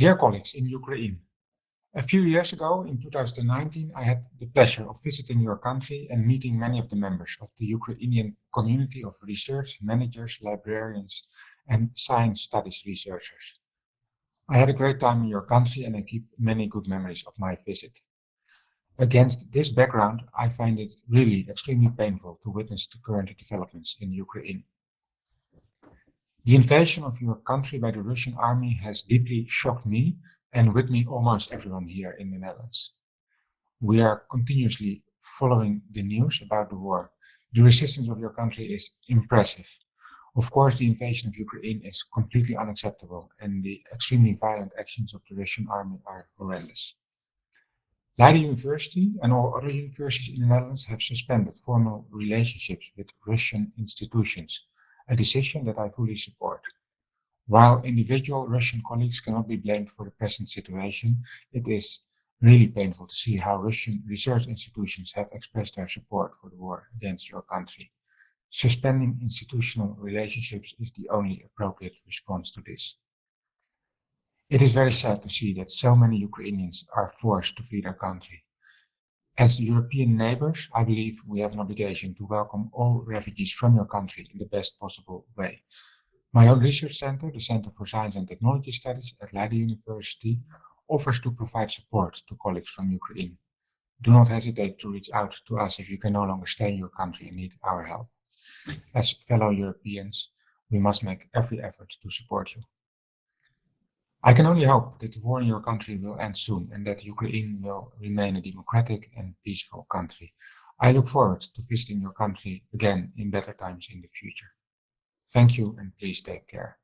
Dear colleagues in Ukraine, a few years ago, in 2019, I had the pleasure of visiting your country and meeting many of the members of the Ukrainian community of research, managers, librarians, and science studies researchers. I had a great time in your country and I keep many good memories of my visit. Against this background, I find it really extremely painful to witness the current developments in Ukraine. The invasion of your country by the Russian army has deeply shocked me and with me almost everyone here in the Netherlands. We are continuously following the news about the war. The resistance of your country is impressive. Of course, the invasion of Ukraine is completely unacceptable and the extremely violent actions of the Russian army are horrendous. Leiden University and all other universities in the Netherlands have suspended formal relationships with Russian institutions, a decision that I fully support. While individual Russian colleagues cannot be blamed for the present situation, it is really painful to see how Russian research institutions have expressed their support for the war against your country. Suspending institutional relationships is the only appropriate response to this. It is very sad to see that so many Ukrainians are forced to flee their country. As European neighbors, I believe we have an obligation to welcome all refugees from your country in the best possible way. My own research center, the Center for Science and Technology Studies at Leiden University, offers to provide support to colleagues from Ukraine. Do not hesitate to reach out to us if you can no longer stay in your country and need our help. As fellow Europeans, we must make every effort to support you. I can only hope that the war in your country will end soon and that Ukraine will remain a democratic and peaceful country. I look forward to visiting your country again in better times in the future. Thank you and please take care.